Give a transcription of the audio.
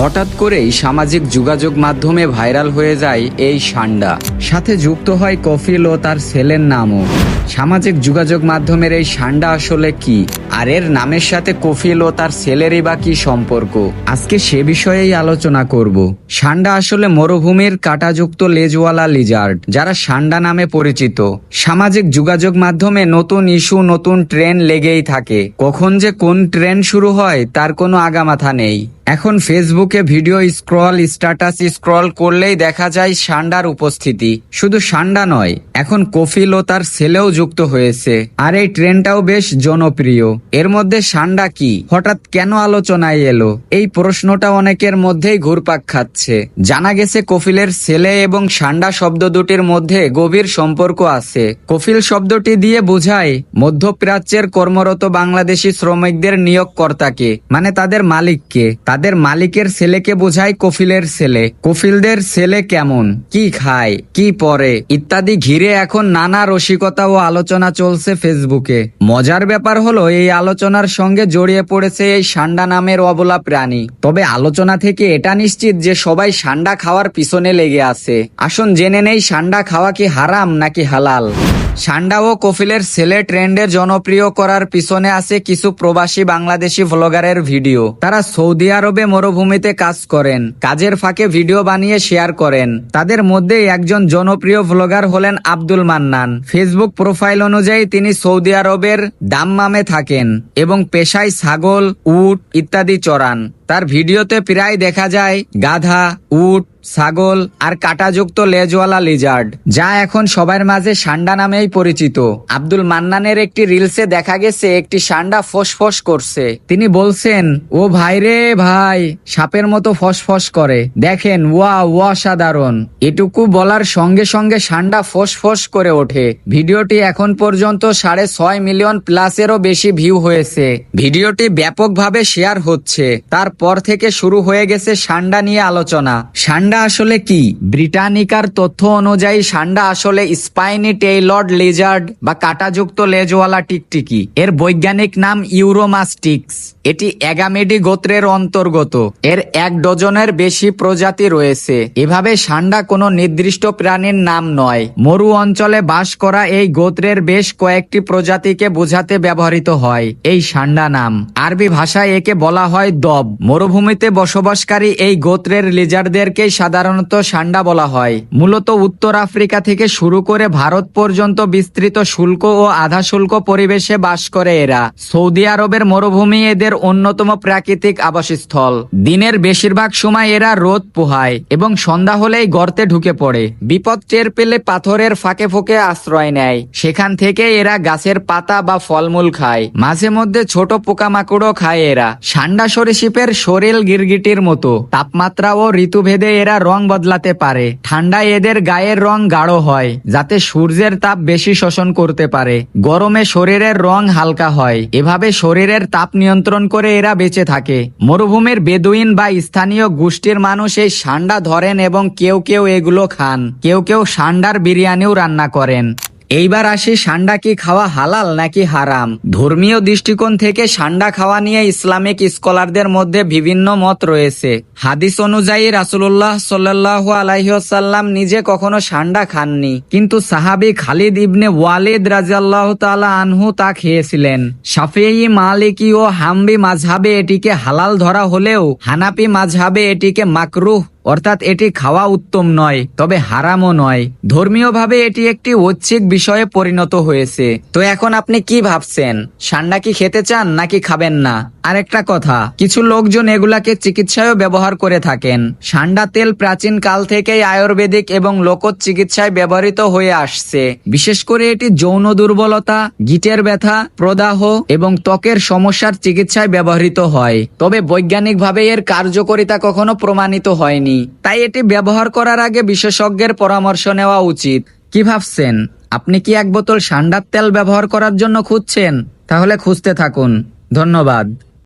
হঠাৎ করেই সামাজিক যোগাযোগ মাধ্যমে ভাইরাল হয়ে যায় এই সান্ডা। সাথে যুক্ত হয় কফিল ও তার ছেলের নামও। সামাজিক যোগাযোগ মাধ্যমের এই সান্ডা আসলে কি? আর এর নামের সাথে কফিল ও তার ছেলেরই বা কি সম্পর্ক? আজকে সে বিষয়েই আলোচনা করব। সান্ডা আসলে মরুভূমির কাঁটাযুক্ত লেজওয়ালা লিজার্ড, যারা সান্ডা নামে পরিচিত। সামাজিক যোগাযোগ মাধ্যমে নতুন ইস্যু, নতুন ট্রেন লেগেই থাকে। কখন যে কোন ট্রেন শুরু হয়, তার কোনো আগামাথা নেই। এখন ফেসবুকে ভিডিও স্ক্রল, স্ট্যাটাস স্ক্রল করলেই দেখা যায় সান্ডার উপস্থিতি। শুধু সান্ডা নয়, এখন কফিল ও তার ছেলেও যুক্ত হয়েছে। আর এই ট্রেনটাও বেশ জনপ্রিয়। এর মধ্যে সান্ডা কি? হঠাৎ কেন আলোচনায় এলো? এই প্রশ্নটা অনেকের মধ্যেই ঘুরপাক খাচ্ছে। জানা গেছে কফিলের ছেলে এবং সান্ডা শব্দ দুটির মধ্যে গভীর সম্পর্ক আছে। কফিল শব্দটি দিয়ে বোঝায়, মধ্যপ্রাচ্যের কর্মরত বাংলাদেশি শ্রমিকদের নিয়োগকর্তাকে মানে তাদের মালিককে। তাদের মালিকের ছেলেকে বোঝায় কফিলের ছেলে। কফিলদের ছেলে কেমন? কি খায়? কি পরে? ইত্যাদি ঘিরে এখন নানা রসিকতা ও আলোচনা চলছে ফেসবুকে। মজার ব্যাপার হলো, এই আলোচনার সঙ্গে জড়িয়ে পড়েছে এই সান্ডা নামের অবলা প্রাণী। তবে আলোচনা থেকে এটা নিশ্চিত যে সবাই সান্ডা খাওয়ার পিছনে লেগে আছে। আসুন জেনে নেই সান্ডা খাওয়া কি হারাম নাকি হালাল। সান্ডা ও কফিলের ছেলে ট্রেন্ডের জনপ্রিয় করার পিছনে আছে কিছু প্রবাসী বাংলাদেশি ভ্লগারের ভিডিও। তারা সৌদি আরবে মরুভূমিতে কাজ করেন, কাজের ফাঁকে ভিডিও বানিয়ে শেয়ার করেন। তাদের মধ্যে একজন জনপ্রিয় ভ্লগার হলেন আব্দুল মান্নান। ফেসবুক প্রোফাইল অনুযায়ী তিনি সৌদি আরবের দাম্মামে থাকেন এবং পেশায় ছাগল, উট ইত্যাদি চড়ান তার ভিডিওতে প্রায় দেখা যায় গাধা, উট, ছাগল আর কাটাযুক্ত লেজওয়ালা লিজার্ড যা এখন সবার মাঝে সান্ডা নামেই পরিচিত। আব্দুল মান্নানের একটি রিলসে দেখা গেছে একটি সান্ডা ফোসফোস করছে। তিনি বলছেন, ও ভাই রে ভাই, সাপের মতো ফসফস করে। দেখেন ওয়া ওয়া সাধারণ এটুকু বলার সঙ্গে সঙ্গে সান্ডা ফোসফোস করে ওঠে। ভিডিওটি এখন পর্যন্ত সাড়ে ছয় মিলিয়ন প্লাসেরও বেশি ভিউ হয়েছে। ভিডিওটি ব্যাপকভাবে শেয়ার হচ্ছে। তারপর থেকে শুরু হয়ে গেছে সান্ডা নিয়ে আলোচনা। সান্ডা আসলে কি? ব্রিটানিকার তথ্য অনুযায়ী সান্ডা আসলে স্পাইনি টেইলর্ড লেজার্ড বা কাটাযুক্ত লেজওয়ালা টিকটিকি। এর বৈজ্ঞানিক নাম ইউরোমাস্টিক্স। এটি এগামেডি গোত্রের অন্তর্গত। এর এক ডজনের বেশি প্রজাতি রয়েছে। এভাবে সান্ডা কোনো নির্দিষ্ট প্রাণীর নাম নয়। মরু অঞ্চলে বাস করা এই গোত্রের বেশ কয়েকটি প্রজাতিকে বোঝাতে ব্যবহৃত হয়। এই সান্ডা নাম আরবি ভাষায় একে বলা হয় দব। মরুভূমিতে বসবাসকারী এই গোত্রের লিজারদেরকে সাধারণত সান্ডা বলা হয়। মূলত উত্তর আফ্রিকা থেকে শুরু করে ভারত পর্যন্ত বিস্তৃত শুল্ক ও আধা শুল্ক পরিবেশে বাস করে এরা। সৌদি আরবের মরুভূমি এদের অন্যতম প্রাকৃতিক আবাসস্থল। দিনের বেশিরভাগ সময় এরা রোদ পোহায় এবং সন্ধ্যা হলেই গর্তে ঢুকে পড়ে। বিপদ টের পেলে পাথরের ফাঁকে ফোঁকে আশ্রয় নেয়। সেখান থেকে এরা গাছের পাতা বা ফলমূল খায়। মাঝে মধ্যে ছোট পোকামাকড়ও খায় এরা। সান্ডা সরীসৃপের শরীর গিরগিটির মতো। তাপমাত্রা ও ঋতুভেদে এরা রং বদলাতে পারে। ঠান্ডায় এদের গায়ের রং গাঢ় হয়, যাতে সূর্যের তাপ বেশি শোষণ করতে পারে। গরমে শরীরের রং হালকা হয়। এভাবে শরীরের তাপ নিয়ন্ত্রণ করে এরা বেঁচে থাকে। মরুভূমির বেদুইন বা স্থানীয় গোষ্ঠীর মানুষ এই সান্ডা ধরেন এবং কেউ কেউ এগুলো খান। কেউ কেউ সান্ডার বিরিয়ানিও রান্না করেন। এইবার আসি সান্ডা কি খাওয়া হালাল নাকি হারাম? ধর্মীয় দৃষ্টিকোণ থেকে সান্ডা খাওয়া নিয়ে ইসলামিক স্কলারদের মধ্যে বিভিন্ন মত রয়েছে। হাদিস অনুযায়ী রাসুল্লাহ সাল্লাহ আলাইসাল্লাম নিজে কখনো সান্ডা খাননি, কিন্তু সাহাবি খালিদ ইবনে ওয়ালিদ রাজিয়াল্লাহ তালা আনহু তা খেয়েছিলেন। সাফেই মালিকি ও হাম্বি মাঝহাবে এটিকে হালাল ধরা হলেও হানাপি মাঝহাবে এটিকে মাকরুহ অর্থাৎ এটি খাওয়া উত্তম নয়, তবে হারামও নয়। ধর্মীয়ভাবে এটি একটি ঐচ্ছিক বিষয়ে পরিণত হয়েছে। তো এখন আপনি কি ভাবছেন? সান্ডা কি খেতে চান নাকি খাবেন না? আরেকটা কথা, কিছু লোকজন এগুলাকে চিকিৎসায়ও ব্যবহার করে থাকেন। সান্ডা তেল প্রাচীন কাল থেকেই আয়ুর্বেদিক এবং লোকজ চিকিৎসায় ব্যবহৃত হয়ে আসছে। বিশেষ করে এটি যৌন দুর্বলতা, গিটের ব্যথা, প্রদাহ এবং ত্বকের সমস্যার চিকিৎসায় ব্যবহৃত হয়। তবে বৈজ্ঞানিকভাবে এর কার্যকারিতা কখনো প্রমাণিত হয়নি। তাই এটি ব্যবহার করার আগে বিশেষজ্ঞের পরামর্শ নেওয়া উচিত। কি ভাবছেন? আপনি কি এক বোতল সান্ডার তেল ব্যবহার করার জন্য খুঁজছেন? তাহলে খুঁজতে থাকুন। ধন্যবাদ।